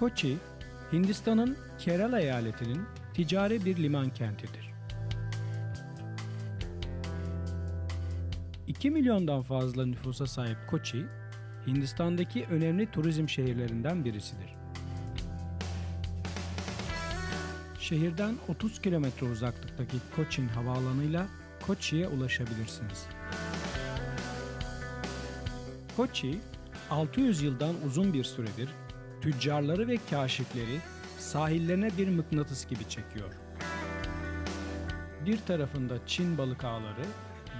Kochi, Hindistan'ın Kerala eyaletinin ticari bir liman kentidir. 2 milyondan fazla nüfusa sahip Kochi, Hindistan'daki önemli turizm şehirlerinden birisidir. Şehirden 30 kilometre uzaklıktaki Cochin havaalanıyla Kochi'ye ulaşabilirsiniz. Kochi, 600 yıldan uzun bir süredir tüccarları ve kaşifleri sahillerine bir mıknatıs gibi çekiyor. Bir tarafında Çin balık ağları,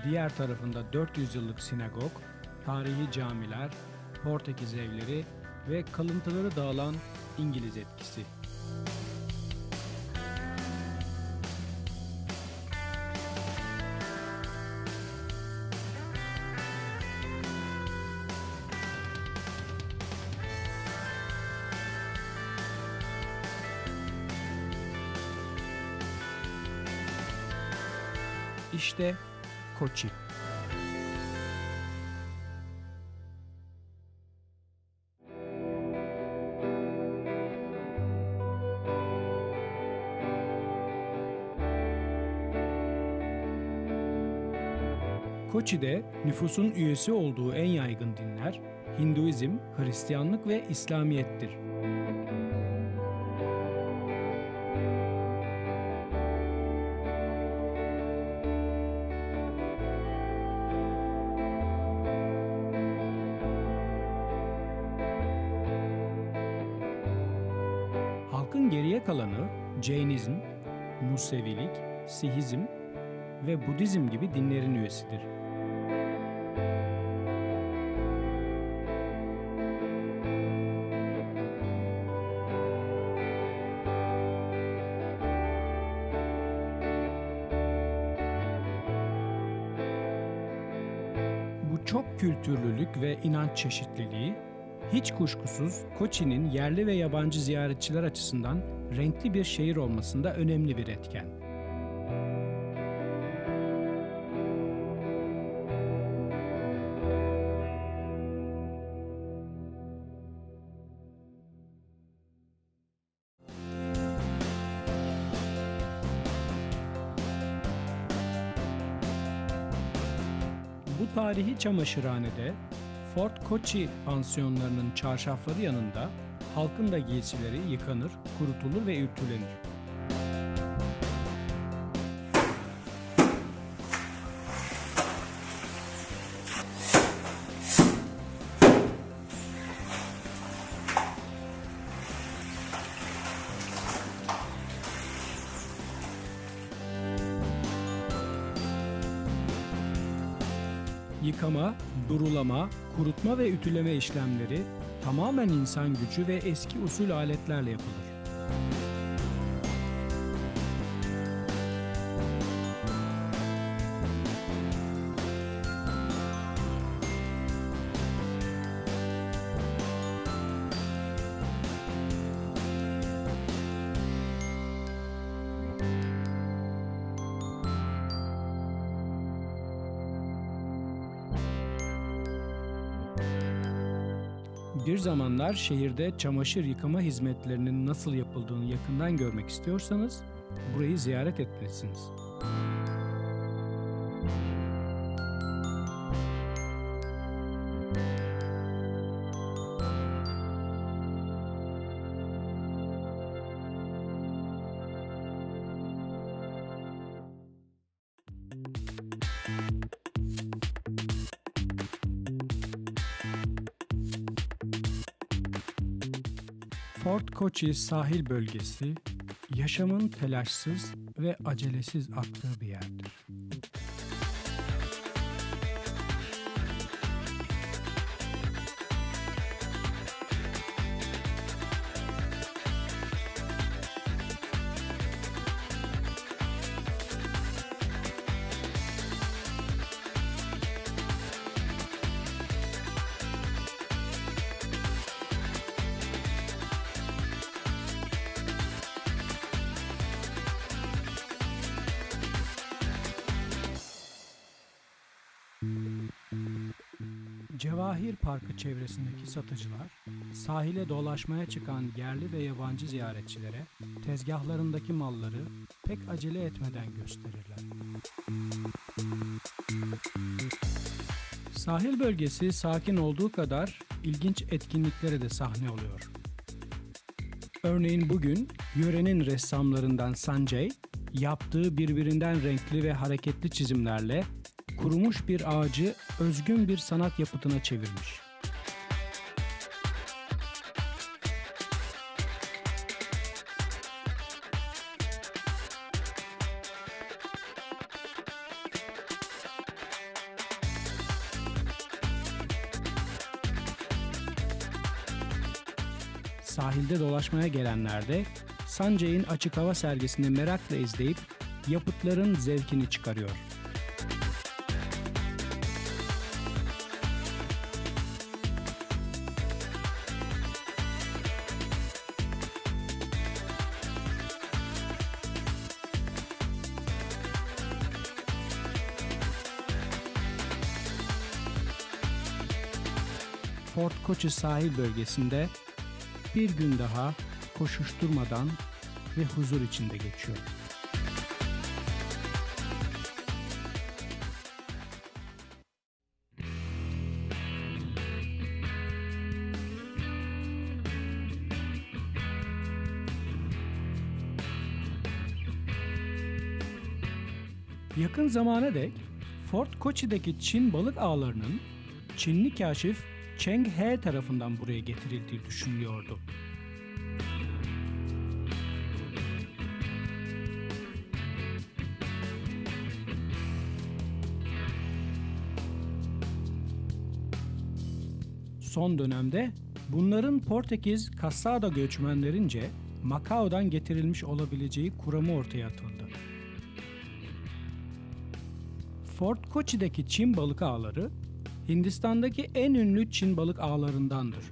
diğer tarafında 400 yıllık sinagog, tarihi camiler, Portekiz evleri ve kalıntıları dağılan İngiliz etkisi. İşte Koçi. Koçi'de nüfusun üyesi olduğu en yaygın dinler Hinduizm, Hristiyanlık ve İslamiyettir. Kalanı Jainizm, Musevilik, Sihizm ve Budizm gibi dinlerin üyesidir. Bu çok kültürlülük ve inanç çeşitliliği hiç kuşkusuz Koçi'nin yerli ve yabancı ziyaretçiler açısından renkli bir şehir olmasında önemli bir etken. Bu tarihi çamaşırhanede Fort Kochi pansiyonlarının çarşafları yanında halkın da giysileri yıkanır, kurutulur ve ütülenir. Yıkama, durulama, kurutma ve ütüleme işlemleri tamamen insan gücü ve eski usul aletlerle yapılır. Bir zamanlar şehirde çamaşır yıkama hizmetlerinin nasıl yapıldığını yakından görmek istiyorsanız burayı ziyaret etmelisiniz. Fort Kochi sahil bölgesi yaşamın telaşsız ve acelesiz aktığı bir yerdir. Cevahir Parkı çevresindeki satıcılar, sahile dolaşmaya çıkan yerli ve yabancı ziyaretçilere tezgahlarındaki malları pek acele etmeden gösterirler. Sahil bölgesi sakin olduğu kadar ilginç etkinliklere de sahne oluyor. Örneğin bugün yörenin ressamlarından Sanjay, yaptığı birbirinden renkli ve hareketli çizimlerle kurumuş bir ağacı özgün bir sanat yapıtına çevirmiş. Sahilde dolaşmaya gelenler de Sanjay'ın açık hava sergisini merakla izleyip yapıtların zevkini çıkarıyor. Fort Kochi sahil bölgesinde bir gün daha koşuşturmadan ve huzur içinde geçiyor. Yakın zamana dek Fort Kochi'deki Çin balık ağlarının Çinli kaşif Cheng He tarafından buraya getirildiği düşünülüyordu. Son dönemde bunların Portekiz Cassada göçmenlerince Macao'dan getirilmiş olabileceği kuramı ortaya atıldı. Fort Kochi'deki Çin balık ağları Hindistan'daki en ünlü Çin balık ağlarındandır.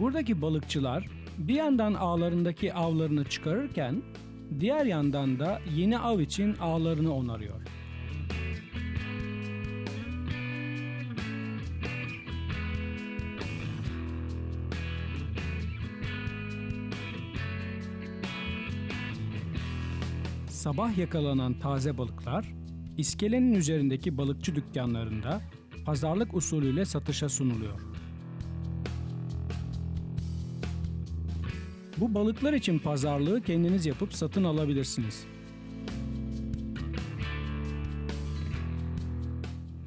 Buradaki balıkçılar bir yandan ağlarındaki avlarını çıkarırken diğer yandan da yeni av için ağlarını onarıyor. Sabah yakalanan taze balıklar iskelenin üzerindeki balıkçı dükkanlarında pazarlık usulüyle satışa sunuluyor. Bu balıklar için pazarlığı kendiniz yapıp satın alabilirsiniz.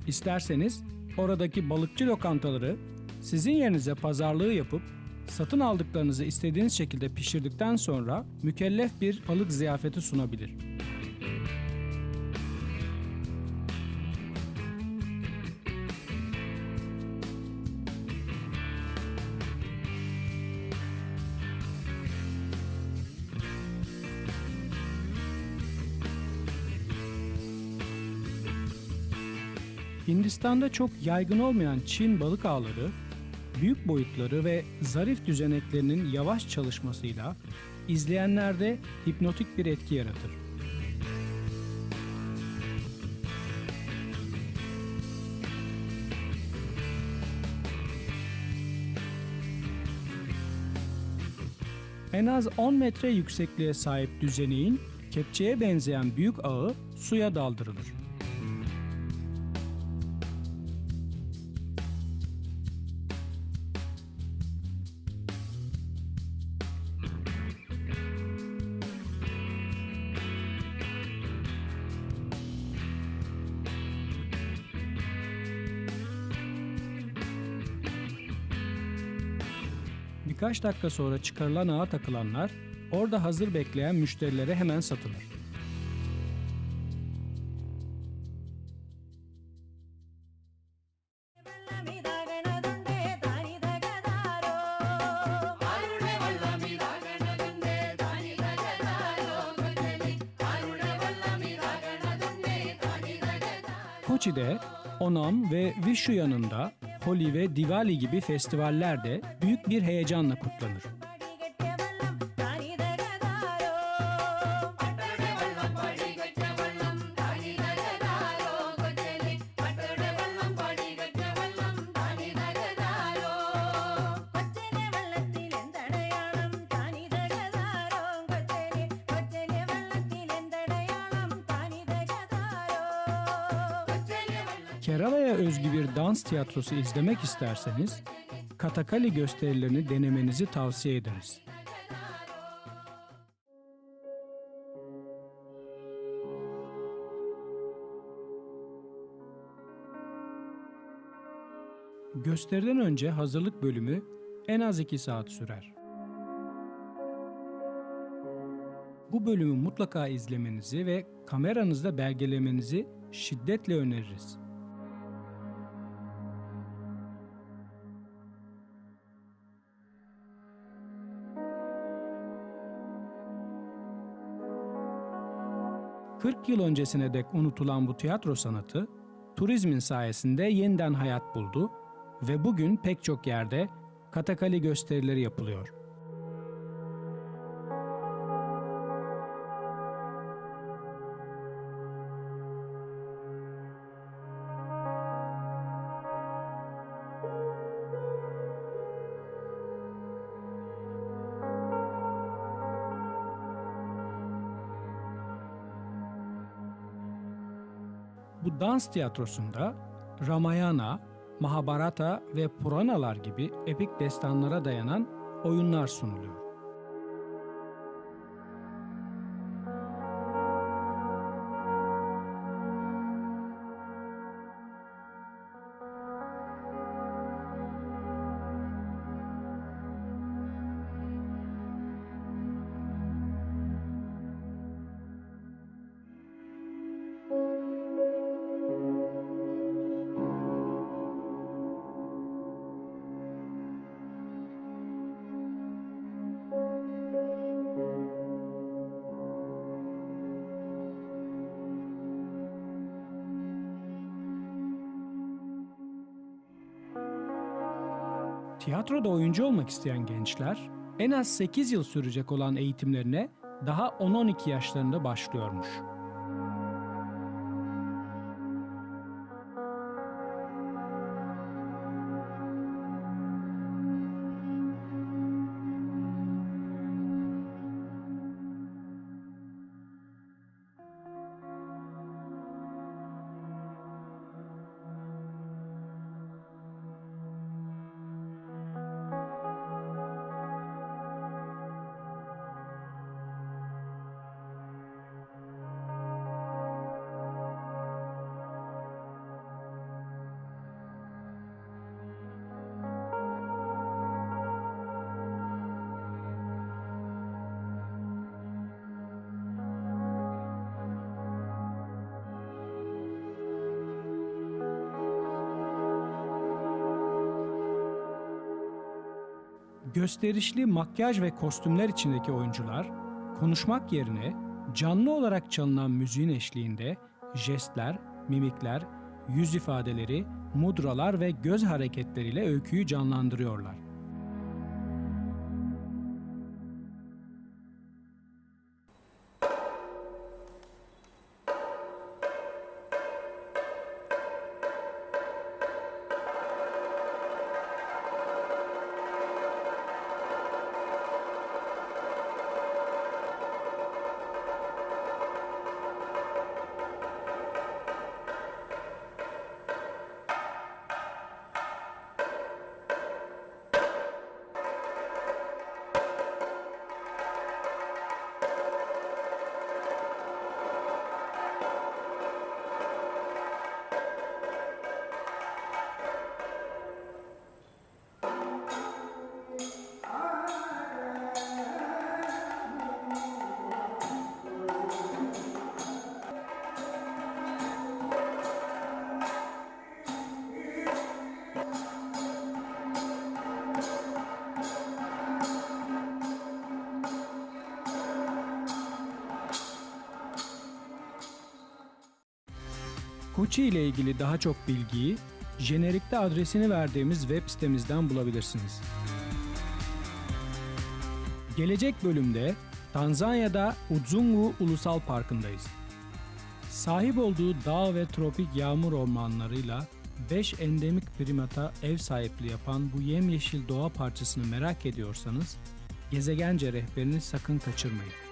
İsterseniz oradaki balıkçı lokantaları sizin yerinize pazarlığı yapıp satın aldıklarınızı istediğiniz şekilde pişirdikten sonra mükellef bir balık ziyafeti sunabilir. Hindistan'da çok yaygın olmayan Çin balık ağları, büyük boyutları ve zarif düzeneklerinin yavaş çalışmasıyla izleyenlerde hipnotik bir etki yaratır. En az 10 metre yüksekliğe sahip düzeneğin kepçeye benzeyen büyük ağı suya daldırılır. birkaç dakika sonra çıkarılan ağa takılanlar orada hazır bekleyen müşterilere hemen satılır. Koçi'de Onam ve Vishu yanında Holi ve Diwali gibi festivaller de büyük bir heyecanla kutlanır. Tiyatrosu izlemek isterseniz Katakali gösterilerini denemenizi tavsiye ederiz. Gösteriden önce hazırlık bölümü en az 2 saat sürer. Bu bölümü mutlaka izlemenizi ve kameranızda belgelemenizi şiddetle öneririz. ...40 yıl öncesine dek unutulan bu tiyatro sanatı... ...turizmin sayesinde yeniden hayat buldu... ...ve bugün pek çok yerde... ...katakali gösterileri yapılıyor. Bu dans tiyatrosunda Ramayana, Mahabharata ve Puranalar gibi epik destanlara dayanan oyunlar sunuluyor. Tiyatroda oyuncu olmak isteyen gençler en az 8 yıl sürecek olan eğitimlerine daha 10-12 yaşlarında başlıyormuş. Gösterişli makyaj ve kostümler içindeki oyuncular konuşmak yerine canlı olarak çalınan müziğin eşliğinde jestler, mimikler, yüz ifadeleri, mudralar ve göz hareketleriyle öyküyü canlandırıyorlar. Koçi ile ilgili daha çok bilgiyi jenerikte adresini verdiğimiz web sitemizden bulabilirsiniz. Gelecek bölümde Tanzanya'da Udzungu Ulusal Parkı'ndayız. Sahip olduğu dağ ve tropik yağmur ormanlarıyla 5 endemik primata ev sahipliği yapan bu yemyeşil doğa parçasını merak ediyorsanız gezegence rehberini sakın kaçırmayın.